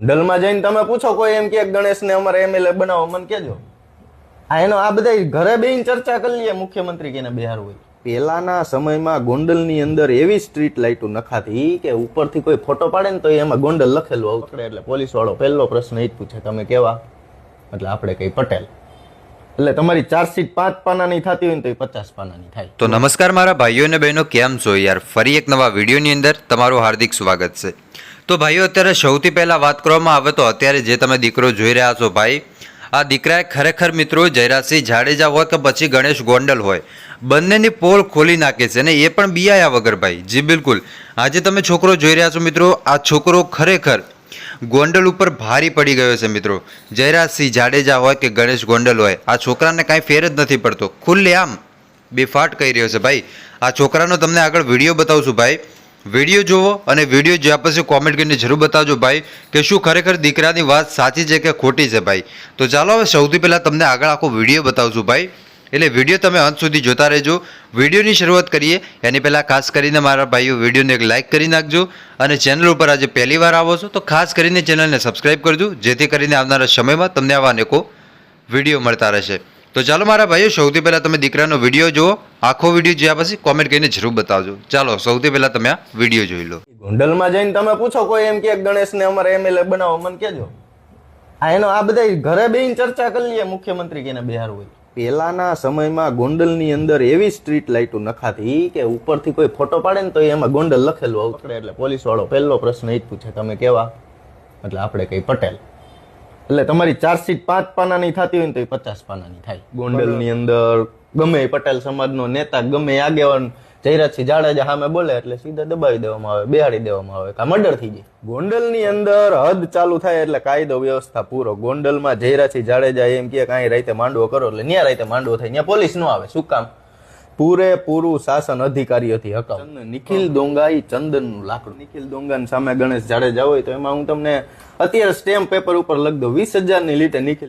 ગોંડલમાં જઈને તમે પૂછો કોઈ એમ કે ગણેશને અમારે એમએલએ બનાવો મને કેજો આ એનો આ બધા ઘરે બેહીને ચર્ચા કરી લઈએ મુખ્યમંત્રી કેને બિહાર હોય. પહેલાના સમયમાં ગોંડલની અંદર એવી સ્ટ્રીટ લાઇટો નખાતી કે ઉપરથી કોઈ ફોટો પાડે ને તો એમાં ગોંડલ લખેલું આવતું. એટલે પોલીસ વાળો પહેલો પ્રશ્ન એ જ પૂછે તમે કેવા? એટલે આપણે કઈ પટેલ. એટલે તમારી ચાર્જશીટ પાંચ પાનાની થતી હોય ને તો એ પચાસ પાનાની થાય. તો નમસ્કાર મારા ભાઈઓ અને બહેનો કેમ છો યાર? ફરી એક નવા વિડીયોની અંદર તમારું હાર્દિક સ્વાગત છે. તો ભાઈઓ, અત્યારે સૌથી પહેલાં વાત કરવામાં આવે તો અત્યારે જે તમે દીકરો જોઈ રહ્યા છો ભાઈ, આ દીકરાએ ખરેખર મિત્રો જયરાજસિંહ જાડેજા હોય કે પછી ગણેશ ગોંડલ હોય, બંનેની પોલ ખોલી નાખે છે અને એ પણ બિયાયા વગર ભાઈ. જી બિલકુલ. આજે તમે છોકરો જોઈ રહ્યા છો મિત્રો, આ છોકરો ખરેખર ગોંડલ ઉપર ભારી પડી ગયો છે મિત્રો. જયરાજસિંહ જાડેજા હોય કે ગણેશ ગોંડલ હોય, આ છોકરાને કાંઈ ફેર જ નથી પડતો. ખુલ્લે આમ બેફાટ કહી રહ્યો છે ભાઈ. આ છોકરાનો તમને આગળ વીડિયો બતાવશું ભાઈ. વીડિયો જુઓ અને વીડિયો જોયા પછી કોમેન્ટ કરીને જરૂર બતાવજો ભાઈ કે શું ખરેખર દીકરાની વાત સાચી છે કે ખોટી છે ભાઈ. તો ચાલો હવે સૌથી પહેલાં તમને આગળ આખો વીડિયો બતાવશું ભાઈ. એટલે વીડિયો તમે અંત સુધી જોતા રહેજો. વિડીયોની શરૂઆત કરીએ. એની પહેલાં ખાસ કરીને મારા ભાઈઓ વિડીયોને એક લાઇક કરી નાખજો અને ચેનલ ઉપર આજે પહેલી વાર આવો છો તો ખાસ કરીને ચેનલને સબસ્ક્રાઈબ કરજો. જેથી કરીને આવનારા સમયમાં તમને આવા અનેકો વીડિયો મળતા રહેશે. તો ચાલો મારા ભાઈઓ, સૌથી પહેલાં તમે દીકરાનો વીડિયો જુઓ. આખો વીડિયો જોયા પછી કોમેન્ટ કરીને જરૂર બતાવજો. ચાલો, સૌથી પહેલાં તમે આ વીડિયો જોઈ લો. ગોંડલમાં જઈને તમે પૂછો કોઈ એમ કે ગણેશને અમારે એમએલએ બનાવો, મને કેજો આ એનો, આ બધા ઘરે બેહીને ચર્ચા કરી લઈએ, મુખ્યમંત્રી કેને બિહાર હોય. પહેલાના સમયમાં ગોંડલની અંદર એવી સ્ટ્રીટ લાઇટો નખાતી કે ઉપરથી કોઈ ફોટો પાડે ને તો એમાં ગોંડલ લખેલું આવું એટલે પોલીસવાળો પહેલો પ્રશ્ન એ જ પૂછે, તમે કેવા? એટલે આપણે કંઈ પટેલ. એટલે તમારી ચાર્જશીટ પાંચ પાનાની થતી હોય ને તો એ પચાસ પાનાની થાય. ગોંડલની અંદર ગમે એ પટેલ સમાજનો નેતા ગમે એ આગેવાન જયરાજસિંહ જાડેજા સામે બોલે એટલે સીધા દબાવી દેવામાં આવે બેહાડી દેવામાં આવે કા મર્ડર થઈ જાય. ગોંડલની અંદર હદ ચાલુ થાય એટલે કાયદો વ્યવસ્થા પૂરો. ગોંડલમાં જયરાજસિંહ જાડેજા એમ કે કાંઈ રાતે માંડવો કરો એટલે ન્યા રાતે માંડવો થાય ત્યાં પોલીસ નો આવે શું કામ? પૂરેપૂરું શાસન અધિકારીઓથી હકાવ. નિખિલ દોંગા ઈ ચંદનનું લાકડું. નિખિલ ડોંગા સામે ગણેશ જાડેજા હોય તો એમાં હું તમને અત્યારે સ્ટેમ્પ પેપર ઉપર દઉં વીસ હજારની લીટે નિખિલ